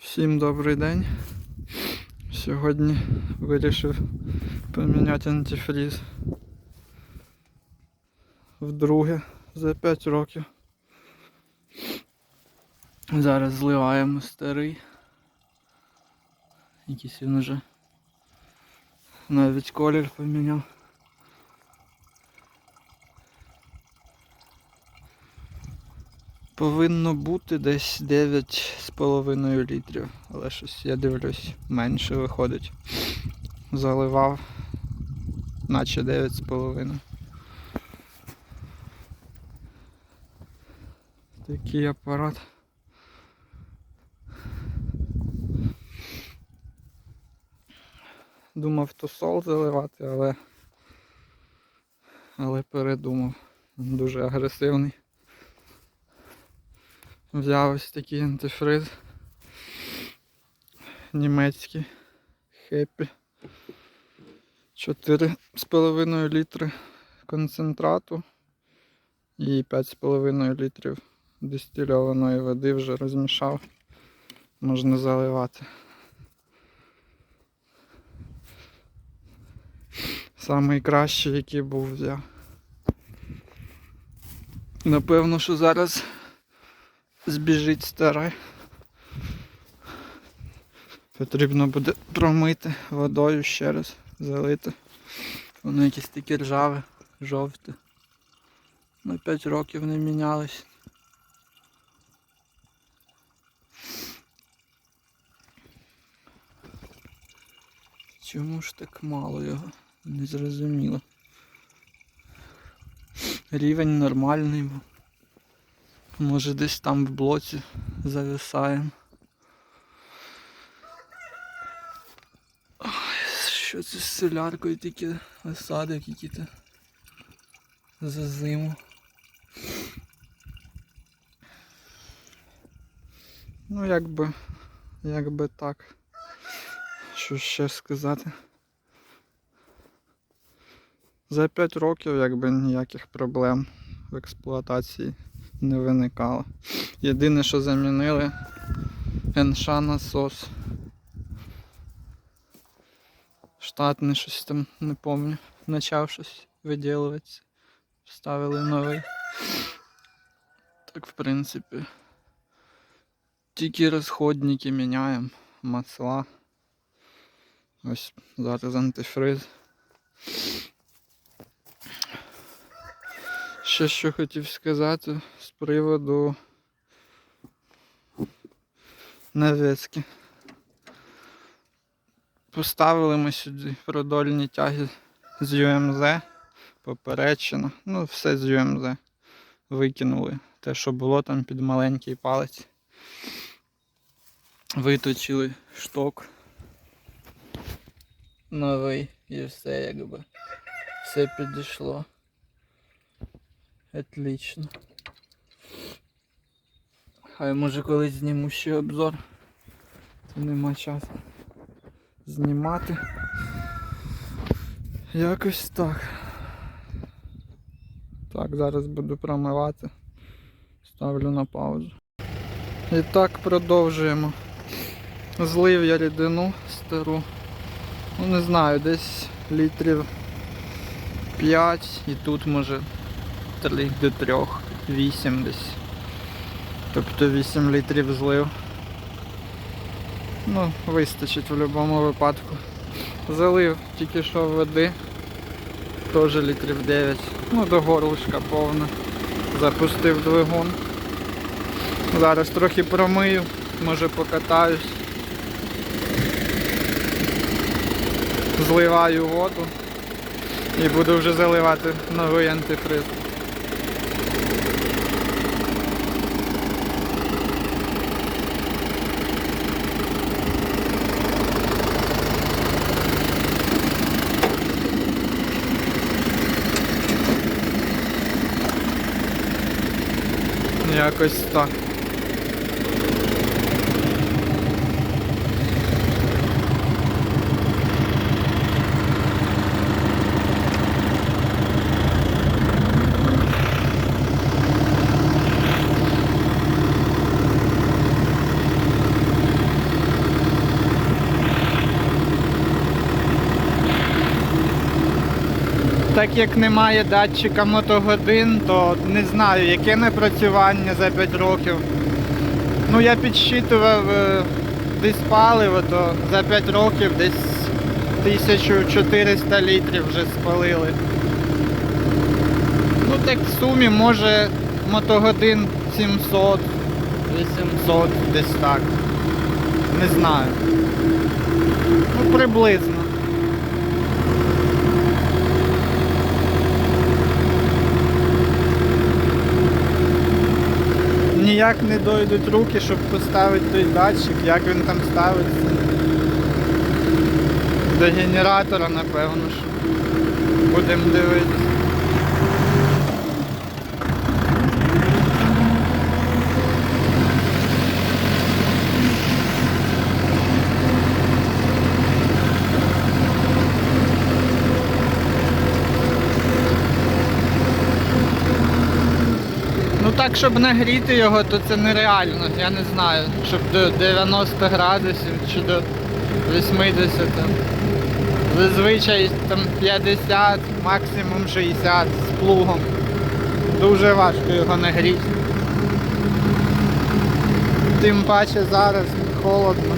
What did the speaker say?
Всім добрий день. Сьогодні вирішив поміняти антифріз вдруге за 5 років. Зараз зливаємо старий. Якийсь він уже навіть колір поміняв. Повинно бути десь 9,5 літрів, але щось я дивлюсь, менше виходить. Заливав, наче 9,5. Такий апарат. Думав то сол заливати, але але передумав. Дуже агресивний. Взяв ось такий антифриз. Німецький. Хеппі. 4,5 літри концентрату і 5,5 літрів дистильованої води вже розмішав. Можна заливати. Самий кращий, який був взяв. Напевно, що зараз збіжить старе. Потрібно буде промити водою ще раз, залити. Воно якесь таке ржаве, жовте. На 5 років не мінялось. Чому ж так мало його? Не зрозуміло. Рівень нормальний був. Може десь там в блоці зависаємо. Що це з соляркою таке осадок які-то за зиму. Ну якби, якби так. Що ще сказати? За 5 років якби ніяких проблем в експлуатації не виникало. Єдине, що замінили НШ насос. Штатний щось там, не пам'ятаю. Почав щось виділюватися. Вставили новий. Так, в принципі. Тільки розходники міняємо, масла. Ось зараз антифриз. Ще що хотів сказати з приводу навіски. Поставили ми сюди продольні тяги з UMZ, поперечина, ну все з UMZ. Викинули те, що було там під маленький палець. Виточили шток новий і все якби. Все підійшло. Отлично. Хай може колись зніму ще обзор. То нема часу знімати. Якось так. Так, зараз буду промивати. Ставлю на паузу. І так продовжуємо. Злив я рідину стару. Ну не знаю, десь літрів 5 і тут може 3 до 3, 8 десь. Тобто 8 літрів злив. Ну, вистачить в будь-якому випадку. Залив тільки що води. Теж літрів 9. Ну, до горлышка повна. Запустив двигун. Зараз трохи промию, може покатаюсь. Зливаю воду і буду вже заливати новий антифриз. Якось так. Так як немає датчика мотогодин, то не знаю, яке напрацювання за 5 років. Ну я підсчитував е, десь паливо, то за 5 років десь 1400 літрів вже спалили. Ну так в сумі може мотогодин 700, 800, десь так. Не знаю. Ну приблизно. Ніяк не дойдуть руки, щоб поставити той датчик, як він там ставиться. До генератора, напевно ж. Будемо дивитися. Ну так, щоб нагріти його, то це нереально. Я не знаю, щоб до 90 градусів чи до 80. Зазвичай там 50, максимум 60 з плугом. Дуже важко його нагріти. Тим паче зараз холодно.